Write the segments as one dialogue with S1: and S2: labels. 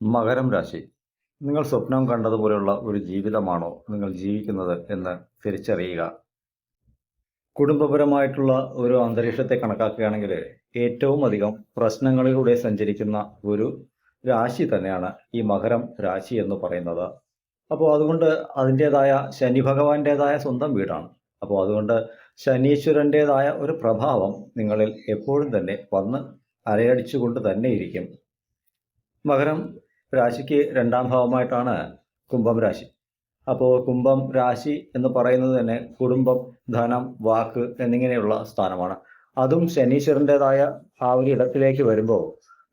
S1: മകരം രാശി. നിങ്ങൾ സ്വപ്നം കണ്ടതുപോലെയുള്ള ഒരു ജീവിതമാണോ നിങ്ങൾ ജീവിക്കുന്നത് എന്ന് തിരിച്ചറിയുക. കുടുംബപരമായിട്ടുള്ള ഒരു അന്തരീക്ഷത്തെ കണക്കാക്കുകയാണെങ്കിൽ ഏറ്റവും അധികം പ്രശ്നങ്ങളിലൂടെ സഞ്ചരിക്കുന്ന ഒരു രാശി തന്നെയാണ് ഈ മകരം രാശി എന്ന് പറയുന്നത്. അപ്പോൾ അതുകൊണ്ട് അതിന്റേതായ ശനി ഭഗവാന്റേതായ സ്വന്തം വീടാണ്. അപ്പോൾ അതുകൊണ്ട് ശനീശ്വരന്റേതായ ഒരു പ്രഭാവം നിങ്ങളിൽ എപ്പോഴും തന്നെ വന്ന് അലയടിച്ചുകൊണ്ട് തന്നെ ഇരിക്കും. മകരം രാശിക്ക് രണ്ടാം ഭാവമായിട്ടാണ് കുംഭം രാശി. അപ്പോൾ കുംഭം രാശി എന്ന് പറയുന്നത് തന്നെ കുടുംബം ധനം വാക്ക് എന്നിങ്ങനെയുള്ള സ്ഥാനമാണ്. അതും ശനീശ്വരന്റെതായ ആ ഒരു ഇടത്തിലേക്ക് വരുമ്പോൾ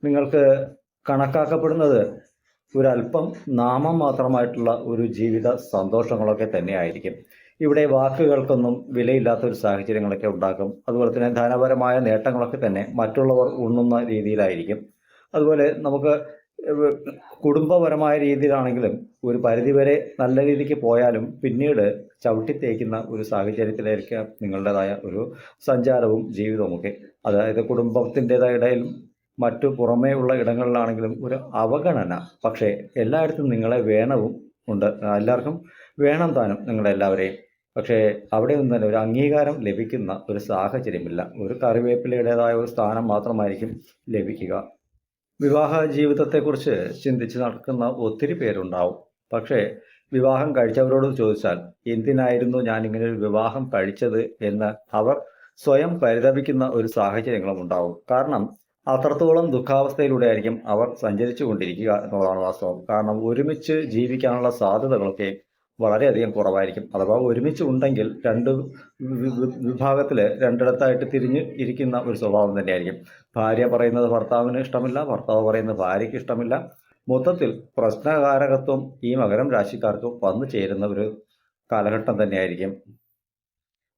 S1: നിങ്ങൾക്ക് കണക്കാക്കപ്പെടുന്നത് ഒരല്പം നാമം മാത്രമായിട്ടുള്ള ഒരു ജീവിത സന്തോഷങ്ങളൊക്കെ തന്നെയായിരിക്കും. ഇവിടെ വാക്കുകൾക്കൊന്നും വിലയില്ലാത്ത ഒരു സാഹചര്യങ്ങളൊക്കെ ഉണ്ടാക്കും. അതുപോലെ തന്നെ ധനപരമായ നേട്ടങ്ങളൊക്കെ തന്നെ മറ്റുള്ളവർ ഉണ്ണുന്ന രീതിയിലായിരിക്കും. അതുപോലെ നമുക്ക് കുടുംബപരമായ രീതിയിലാണെങ്കിലും ഒരു പരിധിവരെ നല്ല രീതിക്ക് പോയാലും പിന്നീട് ചവിട്ടിത്തേക്കുന്ന ഒരു സാഹചര്യത്തിലായിരിക്കാം നിങ്ങളുടേതായ ഒരു സഞ്ചാരവും ജീവിതവുമൊക്കെ അതായത് കുടുംബത്തിന്റെതായ ഇടയിലും മറ്റു പുറമേ ഉള്ള ഇടങ്ങളിലാണെങ്കിലും ഒരു അവഗണന. പക്ഷേ എല്ലായിടത്തും നിങ്ങളെ വേണവും ഉണ്ട്. എല്ലാവർക്കും വേണം താനും നിങ്ങളെല്ലാവരെയും പക്ഷേ അവിടെ നിന്ന് തന്നെ ഒരു അംഗീകാരം ലഭിക്കുന്ന ഒരു സാഹചര്യമില്ല. ഒരു കറിവേപ്പിലയുടേതായ ഒരു സ്ഥാനം മാത്രമായിരിക്കും ലഭിക്കുക. വിവാഹ ജീവിതത്തെക്കുറിച്ച് ചിന്തിച്ച് നടക്കുന്ന ഒത്തിരി പേരുണ്ടാവും. പക്ഷേ വിവാഹം കഴിച്ചവരോട് ചോദിച്ചാൽ എന്തിനായിരുന്നു ഞാൻ ഇങ്ങനെ ഒരു വിവാഹം കഴിച്ചത്? എന്ന് അവർ സ്വയം പരിതപിക്കുന്ന ഒരു സാഹചര്യങ്ങളും ഉണ്ടാവും. കാരണം അത്രത്തോളം ദുഃഖാവസ്ഥയിലൂടെ ആയിരിക്കും അവർ സഞ്ചരിച്ചു കൊണ്ടിരിക്കുക എന്നുള്ളതാണ് വാസ്തവം. കാരണം ഒരുമിച്ച് ജീവിക്കാനുള്ള സാധ്യതകളൊക്കെ വളരെയധികം കുറവായിരിക്കും. അഥവാ ഒരുമിച്ച് ഉണ്ടെങ്കിൽ രണ്ട് വിഭാഗത്തിൽ രണ്ടിടത്തായിട്ട് തിരിഞ്ഞ് ഇരിക്കുന്ന ഒരു സ്വഭാവം തന്നെയായിരിക്കും. ഭാര്യ പറയുന്നത് ഭർത്താവിന് ഇഷ്ടമില്ല ഭർത്താവ് പറയുന്നത് ഭാര്യയ്ക്ക് ഇഷ്ടമില്ല. മൊത്തത്തിൽ പ്രശ്നകാരകത്വം ഈ മകരം രാശിക്കാർക്ക് വന്നു ചേരുന്ന ഒരു കാലഘട്ടം തന്നെയായിരിക്കും.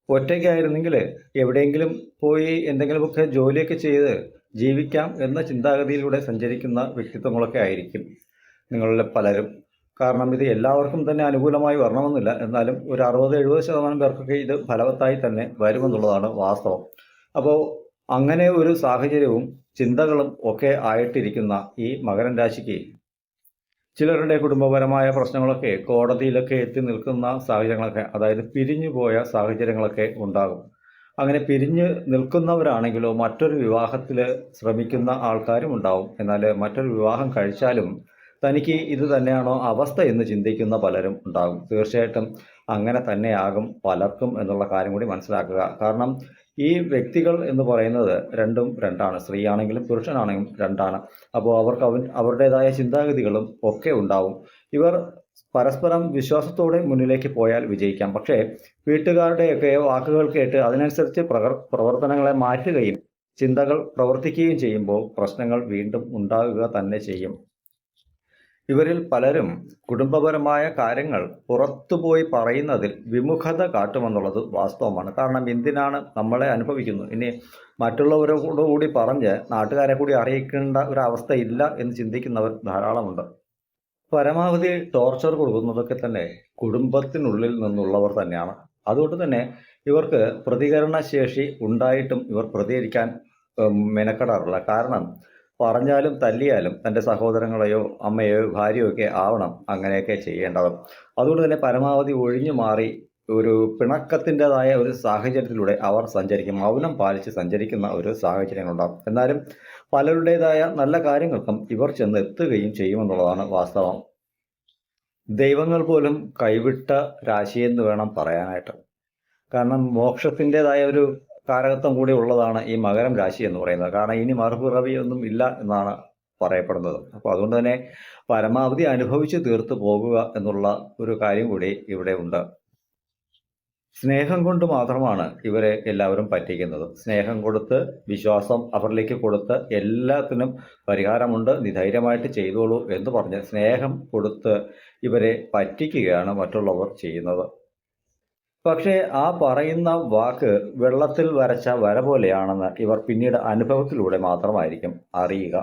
S1: ഒറ്റയ്ക്കായിരുന്നെങ്കിൽ എവിടെയെങ്കിലും പോയി എന്തെങ്കിലുമൊക്കെ ജോലിയൊക്കെ ചെയ്ത് ജീവിക്കാം എന്ന ചിന്താഗതിയിലൂടെ സഞ്ചരിക്കുന്ന വ്യക്തിത്വങ്ങളൊക്കെ ആയിരിക്കും നിങ്ങളിൽ പലരും. കാരണം ഇത് എല്ലാവർക്കും തന്നെ അനുകൂലമായി വരണമെന്നില്ല. എന്നാലും ഒരു അറുപത് എഴുപത് ശതമാനം പേർക്കൊക്കെ ഇത് ഫലവത്തായി തന്നെ വരുമെന്നുള്ളതാണ് വാസ്തവം. അപ്പോൾ അങ്ങനെ ഒരു സാഹചര്യവും ചിന്തകളും ഒക്കെ ആയിട്ടിരിക്കുന്ന ഈ മകരൻ രാശിക്ക് ചിലരുടെ കുടുംബപരമായ പ്രശ്നങ്ങളൊക്കെ കോടതിയിലൊക്കെ എത്തി നിൽക്കുന്ന സാഹചര്യങ്ങളൊക്കെ അതായത് പിരിഞ്ഞു പോയ സാഹചര്യങ്ങളൊക്കെ ഉണ്ടാകും. അങ്ങനെ പിരിഞ്ഞ് നിൽക്കുന്നവരാണെങ്കിലോ മറ്റൊരു വിവാഹത്തിൽ ശ്രമിക്കുന്ന ആൾക്കാരും ഉണ്ടാവും. എന്നാൽ മറ്റൊരു വിവാഹം കഴിച്ചാലും തനിക്ക് ഇത് തന്നെയാണോ അവസ്ഥ എന്ന് ചിന്തിക്കുന്ന പലരും ഉണ്ടാകും. തീർച്ചയായിട്ടും അങ്ങനെ തന്നെയാകും പലർക്കും എന്നുള്ള കാര്യം കൂടി മനസ്സിലാക്കുക. കാരണം ഈ വ്യക്തികൾ എന്ന് പറയുന്നത് രണ്ടും രണ്ടാണ്. സ്ത്രീ ആണെങ്കിലും പുരുഷനാണെങ്കിലും രണ്ടാണ്. അപ്പോൾ അവർക്ക് അവൻ അവരുടേതായ ചിന്താഗതികളും ഒക്കെ ഉണ്ടാവും. ഇവർ പരസ്പരം വിശ്വാസത്തോടെ മുന്നിലേക്ക് പോയാൽ വിജയിക്കാം. പക്ഷേ വീട്ടുകാരുടെയൊക്കെ വാക്കുകൾ കേട്ട് അതിനനുസരിച്ച് പ്രവർ പ്രവർത്തനങ്ങളെ മാറ്റുകയും ചിന്തകൾ പ്രവർത്തിക്കുകയും ചെയ്യുമ്പോൾ പ്രശ്നങ്ങൾ വീണ്ടും ഉണ്ടാകുക തന്നെ ചെയ്യും. ഇവരിൽ പലരും കുടുംബപരമായ കാര്യങ്ങൾ പുറത്തുപോയി പറയുന്നതിൽ വിമുഖത കാട്ടുമെന്നുള്ളത് വാസ്തവമാണ്. കാരണം എന്തിനാണ് നമ്മളെ അനുഭവിക്കുന്നു? ഇനി മറ്റുള്ളവരോട് കൂടി പറഞ്ഞ് നാട്ടുകാരെ കൂടി അറിയിക്കേണ്ട ഒരവസ്ഥ ഇല്ല എന്ന് ചിന്തിക്കുന്നവർ ധാരാളമുണ്ട്. പരമാവധി ടോർച്ചർ കൊടുക്കുന്നതൊക്കെ തന്നെ കുടുംബത്തിനുള്ളിൽ നിന്നുള്ളവർ തന്നെയാണ്. അതുകൊണ്ട് തന്നെ ഇവർക്ക് പ്രതികരണശേഷി ഉണ്ടായിട്ടും ഇവർ പ്രതികരിക്കാൻ മെനക്കെടാറില്ല കാരണം പറഞ്ഞാലും തല്ലിയാലും തന്റെ സഹോദരങ്ങളെയോ അമ്മയോ ഭാര്യയോ ഒക്കെ ആവണം അങ്ങനെയൊക്കെ ചെയ്യേണ്ടത്. അതുകൊണ്ട് തന്നെ പരമാവധി ഒഴിഞ്ഞു മാറി ഒരു പിണക്കത്തിന്റെതായ ഒരു സാഹചര്യത്തിലൂടെ അവർ സഞ്ചരിക്കും. മൗനം പാലിച്ച് സഞ്ചരിക്കുന്ന ഒരു സാഹചര്യങ്ങളുണ്ടാകും എന്നാലും പലരുടേതായ നല്ല കാര്യങ്ങൾക്കും ഇവർ ചെന്ന് എത്തുകയും ചെയ്യുമെന്നുള്ളതാണ് വാസ്തവം. ദൈവങ്ങൾ പോലും കൈവിട്ട രാശിയെന്ന് വേണം പറയാനായിട്ട്. കാരണം മോക്ഷത്തിന്റെതായ ഒരു കാരകത്വം കൂടി ഉള്ളതാണ് ഈ മകരം രാശി എന്ന് പറയുന്നത്. കാരണം ഇനി മറുപിറവി ഒന്നും ഇല്ല എന്നാണ് പറയപ്പെടുന്നത്. അപ്പോൾ അതുകൊണ്ട് തന്നെ പരമാവധി അനുഭവിച്ച് തീർത്ത് പോകുക എന്നുള്ള ഒരു കാര്യം കൂടി ഇവിടെ ഉണ്ട്. സ്നേഹം കൊണ്ട് മാത്രമാണ് ഇവരെ എല്ലാവരും പറ്റിക്കുന്നത്. സ്നേഹം കൊടുത്ത് വിശ്വാസം അവരിലേക്ക് കൊടുത്ത് എല്ലാത്തിനും പരിഹാരമുണ്ട്. നിധൈര്യമായിട്ട് ചെയ്തോളൂ എന്ന് പറഞ്ഞ് സ്നേഹം കൊടുത്ത് ഇവരെ പറ്റിക്കുകയാണ് മറ്റുള്ളവർ ചെയ്യുന്നത്. പക്ഷേ ആ പറയുന്ന വാക്ക് വെള്ളത്തിൽ വരച്ച വര പോലെയാണെന്ന് ഇവർ പിന്നീട് അനുഭവത്തിലൂടെ മാത്രമായിരിക്കും അറിയുക.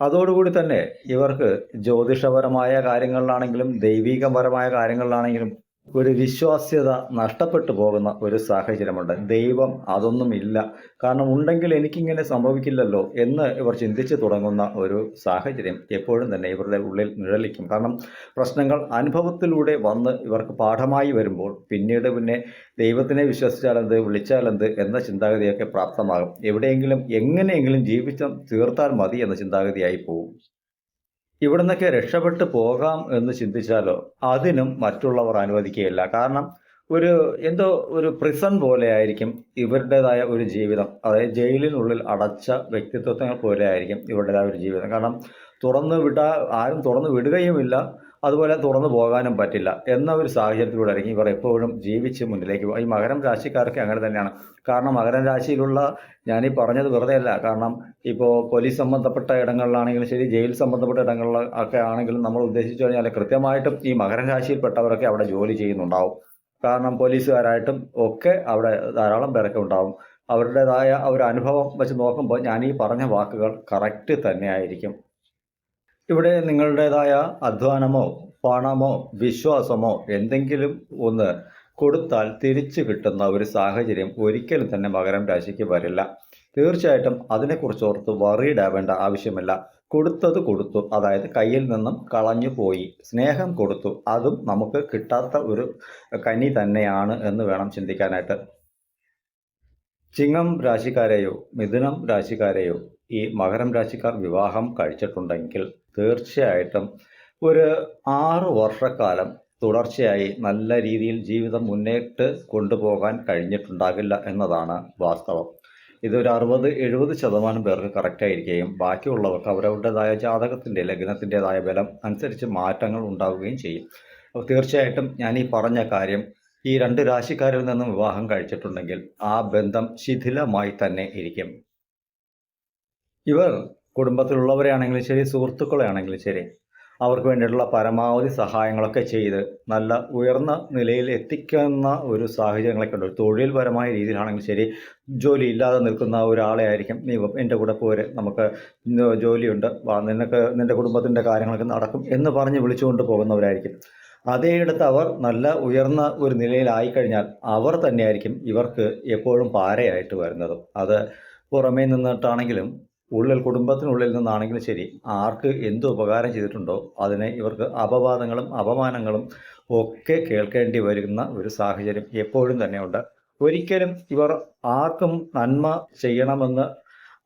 S1: അതോടുകൂടി തന്നെ ഇവർക്ക് ജ്യോതിഷപരമായ കാര്യങ്ങളിലാണെങ്കിലും ദൈവികപരമായ കാര്യങ്ങളിലാണെങ്കിലും ഒരു വിശ്വാസ്യത നഷ്ടപ്പെട്ടു പോകുന്ന ഒരു സാഹചര്യമുണ്ട്. ദൈവം അതൊന്നും ഇല്ല. കാരണം ഉണ്ടെങ്കിൽ എനിക്കിങ്ങനെ സംഭവിക്കില്ലല്ലോ എന്ന് ഇവർ ചിന്തിച്ചു തുടങ്ങുന്ന ഒരു സാഹചര്യം എപ്പോഴും തന്നെ ഇവരുടെ ഉള്ളിൽ നിഴലിക്കും. കാരണം പ്രശ്നങ്ങൾ അനുഭവത്തിലൂടെ വന്ന് ഇവർക്ക് പാഠമായി വരുമ്പോൾ പിന്നീട് പിന്നെ ദൈവത്തിനെ വിശ്വസിച്ചാലെന്ത് വിളിച്ചാലെന്ത് എന്ന ചിന്താഗതിയൊക്കെ പ്രാപ്തമാകും. എവിടെയെങ്കിലും എങ്ങനെയെങ്കിലും ജീവിതം തീർത്താൽ മതി എന്ന ചിന്താഗതിയായി പോകും ഇവിടെ നിന്നൊക്കെ രക്ഷപ്പെട്ട് പോകാം എന്ന് ചിന്തിച്ചാലോ അതിനും മറ്റുള്ളവർ അനുവദിക്കുകയില്ല. കാരണം ഒരു എന്തോ ഒരു പ്രിസൺ പോലെ ആയിരിക്കും ഇവരുടേതായ ഒരു ജീവിതം. അതായത് ജയിലിനുള്ളിൽ അടച്ച വ്യക്തിത്വങ്ങൾ പോലെ ആയിരിക്കും ഇവരുടേതായ ഒരു ജീവിതം. കാരണം തുറന്നു വിടാ ആരും തുറന്നു വിടുകയുമില്ല. അതുപോലെ തുറന്നു പോകാനും പറ്റില്ല എന്ന ഒരു സാഹചര്യത്തിലൂടെ ഇറങ്ങി ഇവർ എപ്പോഴും ജീവിച്ച് മുന്നിലേക്ക് പോകും. ഈ മകരം രാശിക്കാർക്ക് അങ്ങനെ തന്നെയാണ്. കാരണം മകരം രാശിയിലുള്ള ഞാനീ പറഞ്ഞത് വെറുതെ അല്ല. കാരണം ഇപ്പോൾ പോലീസ് സംബന്ധപ്പെട്ട ഇടങ്ങളിലാണെങ്കിലും ശരി ജയിൽ സംബന്ധപ്പെട്ട ഇടങ്ങളിൽ ഒക്കെ ആണെങ്കിലും നമ്മൾ ഉദ്ദേശിച്ചു കഴിഞ്ഞാൽ കൃത്യമായിട്ടും ഈ മകരം രാശിയിൽപ്പെട്ടവരൊക്കെ അവിടെ ജോലി ചെയ്യുന്നുണ്ടാവും. കാരണം പോലീസുകാരായിട്ടും ഒക്കെ അവിടെ ധാരാളം പേരൊക്കെ ഉണ്ടാവും. അവരുടേതായ ഒരു അനുഭവം വെച്ച് നോക്കുമ്പോൾ ഞാൻ ഈ പറഞ്ഞ വാക്കുകൾ കറക്റ്റ് തന്നെയായിരിക്കും. ഇവിടെ നിങ്ങളുടേതായ അധ്വാനമോ പണമോ വിശ്വാസമോ എന്തെങ്കിലും ഒന്ന് കൊടുത്താൽ തിരിച്ചു കിട്ടുന്ന ഒരു സാഹചര്യം ഒരിക്കലും തന്നെ മകരം രാശിക്ക് വരില്ല. തീർച്ചയായിട്ടും അതിനെക്കുറിച്ച് ഓർത്ത് വറിയിടാവേണ്ട ആവേണ്ട ആവശ്യമില്ല. കൊടുത്തത് കൊടുത്തു അതായത് കയ്യിൽ നിന്നും കളഞ്ഞു പോയി. സ്നേഹം കൊടുത്തു അതും നമുക്ക് കിട്ടാത്ത ഒരു കനി തന്നെയാണ് എന്ന് വേണം ചിന്തിക്കാനായിട്ട്. ചിങ്ങം രാശിക്കാരെയോ മിഥുനം രാശിക്കാരെയോ ഈ മകരം രാശിക്കാർ വിവാഹം കഴിച്ചിട്ടുണ്ടെങ്കിൽ തീർച്ചയായിട്ടും ഒരു ആറ് വർഷക്കാലം തുടർച്ചയായി നല്ല രീതിയിൽ ജീവിതം മുന്നേറ്റ് കൊണ്ടുപോകാൻ കഴിഞ്ഞിട്ടുണ്ടാകില്ല എന്നതാണ് വാസ്തവം. ഇതൊരു അറുപത് എഴുപത് ശതമാനം പേർക്ക് കറക്റ്റായിരിക്കുകയും ബാക്കിയുള്ളവർക്ക് അവരവരുടേതായ ജാതകത്തിന്റെ ലഗ്നത്തിന്റെതായ ബലം അനുസരിച്ച് മാറ്റങ്ങൾ ഉണ്ടാവുകയും ചെയ്യും. അപ്പോൾ തീർച്ചയായിട്ടും ഞാൻ ഈ പറഞ്ഞ കാര്യം ഈ രണ്ട് രാശിക്കാരിൽ നിന്നും വിവാഹം കഴിച്ചിട്ടുണ്ടെങ്കിൽ ആ ബന്ധം ശിഥിലമായി തന്നെ ഇരിക്കും. ഇവർ കുടുംബത്തിലുള്ളവരെയാണെങ്കിലും ശരി സുഹൃത്തുക്കളെ ആണെങ്കിലും ശരി അവർക്ക് വേണ്ടിയിട്ടുള്ള പരമാവധി സഹായങ്ങളൊക്കെ ചെയ്ത് നല്ല ഉയർന്ന നിലയിൽ എത്തിക്കുന്ന ഒരു സാഹചര്യങ്ങളൊക്കെ ഉണ്ട്. തൊഴിൽപരമായ രീതിയിലാണെങ്കിലും ശരി ജോലി ഇല്ലാതെ നിൽക്കുന്ന ഒരാളെ ആയിരിക്കും നീ എന്റെ കൂടെ പോരെ നമുക്ക് ജോലിയുണ്ട് നിനക്ക് നിന്റെ കുടുംബത്തിന്റെ കാര്യങ്ങളൊക്കെ നടക്കും എന്ന് പറഞ്ഞ് വിളിച്ചുകൊണ്ട് പോകുന്നവരായിരിക്കും. അതേയിടത്ത് അവർ നല്ല ഉയർന്ന ഒരു നിലയിലായിക്കഴിഞ്ഞാൽ അവർ തന്നെയായിരിക്കും ഇവർക്ക് എപ്പോഴും പാരയായിട്ട് വരുന്നത്. അത് പുറമേ നിന്നിട്ടാണെങ്കിലും ഉള്ളിൽ കുടുംബത്തിനുള്ളിൽ നിന്നാണെങ്കിലും ശരി ആർക്ക് എന്ത് ഉപകാരം ചെയ്തിട്ടുണ്ടോ അതിനെ ഇവർക്ക് അപവാദങ്ങളും അപമാനങ്ങളും ഒക്കെ കേൾക്കേണ്ടി വരുന്ന ഒരു സാഹചര്യം എപ്പോഴും തന്നെയുണ്ട്. ഒരിക്കലും ഇവർ ആർക്കും നന്മ ചെയ്യണമെന്ന്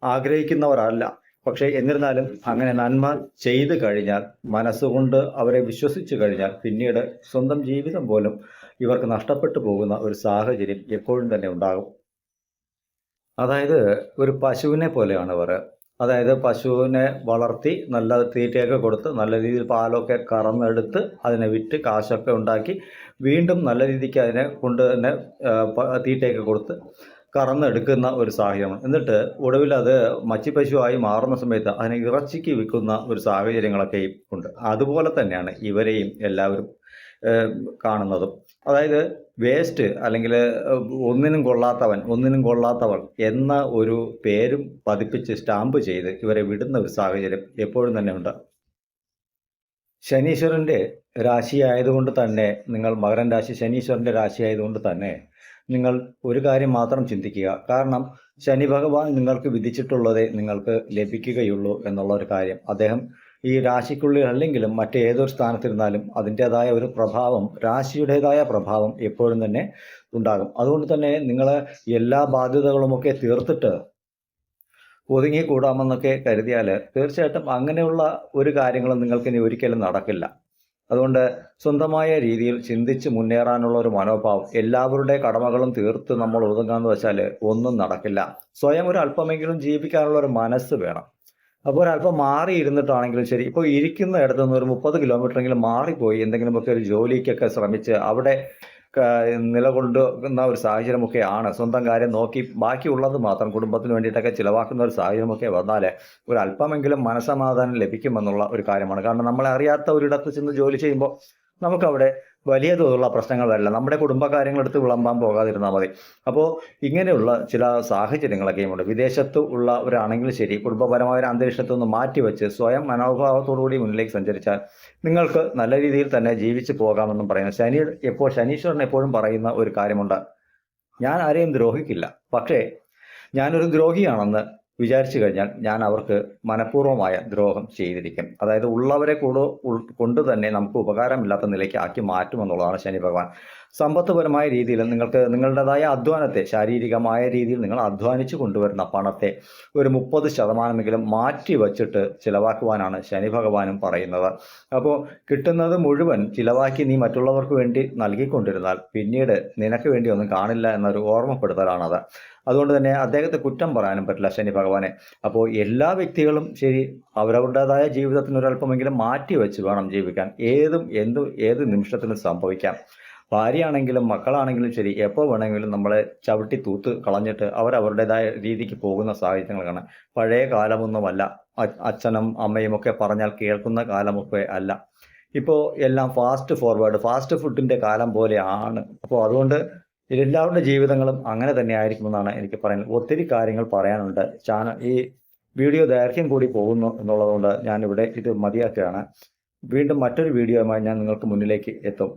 S1: ആഗ്രഹിക്കുന്നവരല്ല. പക്ഷേ എന്നിരുന്നാലും അങ്ങനെ നന്മ ചെയ്തു കഴിഞ്ഞാൽ മനസ്സുകൊണ്ട് അവരെ വിശ്വസിച്ചു കഴിഞ്ഞാൽ പിന്നീട് സ്വന്തം ജീവിതം പോലും ഇവർക്ക് നഷ്ടപ്പെട്ടു പോകുന്ന ഒരു സാഹചര്യം എപ്പോഴും തന്നെ ഉണ്ടാകും. അതായത് ഒരു പശുവിനെ പോലെയാണ് ഇവർ അതായത് പശുവിനെ വളർത്തി നല്ല തീറ്റയൊക്കെ കൊടുത്ത് നല്ല രീതിയിൽ പാലൊക്കെ കറന്നെടുത്ത് അതിനെ വിറ്റ് കാശൊക്കെ ഉണ്ടാക്കി വീണ്ടും നല്ല രീതിക്ക് അതിനെ കൊണ്ട് തന്നെ തീറ്റയൊക്കെ കൊടുത്ത് കറന്നെടുക്കുന്ന ഒരു സാഹചര്യമാണ്. എന്നിട്ട് ഒടുവിൽ അത് മച്ചിപ്പശുവായി മാറുന്ന സമയത്ത് അതിനെ ഇറച്ചിക്ക് വിൽക്കുന്ന ഒരു സാഹചര്യങ്ങളൊക്കെയും ഉണ്ട്. അതുപോലെ തന്നെയാണ് ഇവരെയും എല്ലാവരും കാണുന്നതും. അതായത് വേസ്റ്റ് അല്ലെങ്കിൽ ഒന്നിനും കൊള്ളാത്തവൻ ഒന്നിനും കൊള്ളാത്തവൾ എന്ന ഒരു പേരും പതിപ്പിച്ച് സ്റ്റാമ്പ് ചെയ്ത് ഇവരെ വിടുന്ന ഒരു സാഹചര്യം എപ്പോഴും തന്നെ ഉണ്ട്. ശനീശ്വരന്റെ രാശി ആയതുകൊണ്ട് തന്നെ നിങ്ങൾ മകരൻ രാശി ശനീശ്വരന്റെ രാശി ആയതുകൊണ്ട് തന്നെ നിങ്ങൾ ഒരു കാര്യം മാത്രം ചിന്തിക്കുക. കാരണം ശനി ഭഗവാൻ നിങ്ങൾക്ക് വിധിച്ചിട്ടുള്ളതേ നിങ്ങൾക്ക് ലഭിക്കുകയുള്ളൂ എന്നുള്ള ഒരു കാര്യം. അദ്ദേഹം ഈ രാശിക്കുള്ളിൽ അല്ലെങ്കിലും മറ്റേതൊരു സ്ഥാനത്തിരുന്നാലും അതിന്റെതായ ഒരു പ്രഭാവം രാശിയുടേതായ പ്രഭാവം എപ്പോഴും തന്നെ ഉണ്ടാകും. അതുകൊണ്ട് തന്നെ നിങ്ങൾ എല്ലാ ബാധ്യതകളുമൊക്കെ തീർത്തിട്ട് ഒതുങ്ങിക്കൂടാമെന്നൊക്കെ കരുതിയാൽ തീർച്ചയായിട്ടും അങ്ങനെയുള്ള ഒരു കാര്യങ്ങളും നിങ്ങൾക്ക് ഇനി ഒരിക്കലും നടക്കില്ല. അതുകൊണ്ട് സ്വന്തമായ രീതിയിൽ ചിന്തിച്ച് മുന്നേറാനുള്ള ഒരു മനോഭാവം എല്ലാവരുടെ കടമകളും തീർത്ത് നമ്മൾ ഒതുങ്ങാന്ന് വെച്ചാൽ ഒന്നും നടക്കില്ല. സ്വയം ഒരു അല്പമെങ്കിലും ജീവിക്കാനുള്ള ഒരു മനസ്സ് വേണം. അപ്പോൾ ഒരല്പം മാറി ഇരുന്നിട്ടാണെങ്കിലും ശരി. ഇപ്പോൾ ഇരിക്കുന്ന ഇടത്ത് നിന്ന് ഒരു മുപ്പത് കിലോമീറ്ററെങ്കിലും മാറിപ്പോയി എന്തെങ്കിലുമൊക്കെ ഒരു ജോലിക്കൊക്കെ ശ്രമിച്ച് അവിടെ നിലകൊള്ളുന്ന ഒരു സാഹചര്യമൊക്കെയാണ് സ്വന്തം കാര്യം നോക്കി ബാക്കിയുള്ളത് മാത്രം കുടുംബത്തിന് വേണ്ടിയിട്ടൊക്കെ ചിലവാക്കുന്ന ഒരു സാഹചര്യമൊക്കെ വന്നാൽ ഒരു അല്പമെങ്കിലും മനസമാധാനം ലഭിക്കുമെന്നുള്ള ഒരു കാര്യമാണ്. കാരണം നമ്മളെ അറിയാത്ത ഒരിടത്ത് ചെന്ന് ജോലി ചെയ്യുമ്പോൾ നമുക്കവിടെ വലിയ തോതിലുള്ള പ്രശ്നങ്ങൾ വരില്ല നമ്മുടെ കുടുംബകാര്യങ്ങളെടുത്ത് വിളമ്പാൻ പോകാതിരുന്നാൽ മതി. അപ്പോൾ ഇങ്ങനെയുള്ള ചില സാഹചര്യങ്ങളൊക്കെയുമുണ്ട് വിദേശത്ത് ഉള്ളവരാണെങ്കിൽ ശരി കുടുംബപരമായ ഒരു അന്തരീക്ഷത്തിൽ നിന്ന് മാറ്റിവെച്ച് സ്വയം മനോഭാവത്തോടുകൂടി മുന്നിലേക്ക് സഞ്ചരിച്ചാൽ നിങ്ങൾക്ക് നല്ല രീതിയിൽ തന്നെ ജീവിച്ചു പോകാമെന്നും പറയുന്നു. ശനി എപ്പോൾ ശനീശ്വരൻ എപ്പോഴും പറയുന്ന ഒരു കാര്യമുണ്ട്. ഞാൻ ആരെയും ദ്രോഹിക്കില്ല. പക്ഷേ ഞാനൊരു ദ്രോഹിയാണെന്ന് വിചാരിച്ചു കഴിഞ്ഞാൽ ഞാൻ അവർക്ക് മനഃപൂർവമായ ദ്രോഹം ചെയ്തിരിക്കും. അതായത് ഉള്ളവരെ കൂടെ കൊണ്ട് തന്നെ നമുക്ക് ഉപകാരമില്ലാത്ത നിലയ്ക്ക് ആക്കി മാറ്റുമെന്നുള്ളതാണ് ശനി ഭഗവാൻ. സമ്പത്തുപരമായ രീതിയിൽ നിങ്ങൾക്ക് നിങ്ങളുടേതായ അധ്വാനത്തെ ശാരീരികമായ രീതിയിൽ നിങ്ങൾ അധ്വാനിച്ചു കൊണ്ടുവരുന്ന പണത്തെ ഒരു മുപ്പത് ശതമാനമെങ്കിലും മാറ്റി വച്ചിട്ട് ചിലവാക്കുവാനാണ് ശനി ഭഗവാനും പറയുന്നത്. അപ്പോൾ കിട്ടുന്നത് മുഴുവൻ ചിലവാക്കി നീ മറ്റുള്ളവർക്ക് വേണ്ടി നൽകിക്കൊണ്ടിരുന്നാൽ പിന്നീട് നിനക്ക് വേണ്ടി ഒന്നും കാണില്ല എന്നൊരു ഓർമ്മപ്പെടുത്തലാണത്. അതുകൊണ്ട് തന്നെ അദ്ദേഹത്തെ കുറ്റം പറയാനും പറ്റില്ല ശനി ഭഗവാനെ. അപ്പോൾ എല്ലാ വ്യക്തികളും ശരി അവരവരുടേതായ ജീവിതത്തിന് ഒരല്പമെങ്കിലും മാറ്റി വെച്ച് വേണം ജീവിക്കാൻ. ഏതും എന്തും ഏത് നിമിഷത്തിലും സംഭവിക്കാം. ഭാര്യയാണെങ്കിലും മക്കളാണെങ്കിലും ശരി എപ്പോൾ വേണമെങ്കിലും നമ്മളെ ചവിട്ടി തൂത്ത് കളഞ്ഞിട്ട് അവരവരുടേതായ രീതിക്ക് പോകുന്ന സാഹചര്യങ്ങൾ കാണാം. പഴയ കാലമൊന്നുമല്ല. അച്ഛനും അമ്മയും ഒക്കെ പറഞ്ഞാൽ കേൾക്കുന്ന കാലമൊക്കെ അല്ല. ഇപ്പോൾ എല്ലാം ഫാസ്റ്റ് ഫോർവേഡ് ഫാസ്റ്റ് ഫുഡിന്റെ കാലം പോലെയാണ്. അപ്പോൾ അതുകൊണ്ട് എല്ലാവരുടെ ജീവിതങ്ങളും അങ്ങനെ തന്നെ ആയിരിക്കുമെന്നാണ് എനിക്ക് പറയുന്നത്. ഒത്തിരി കാര്യങ്ങൾ പറയാനുണ്ട്. ചാനൽ ഈ വീഡിയോ ദൈർഘ്യം കൂടി പോകുന്നു എന്നുള്ളതുകൊണ്ട് ഞാനിവിടെ ഇത് മതിയാക്കുകയാണ്. വീണ്ടും മറ്റൊരു വീഡിയോയുമായി ഞാൻ നിങ്ങൾക്ക് മുന്നിലേക്ക് എത്തും.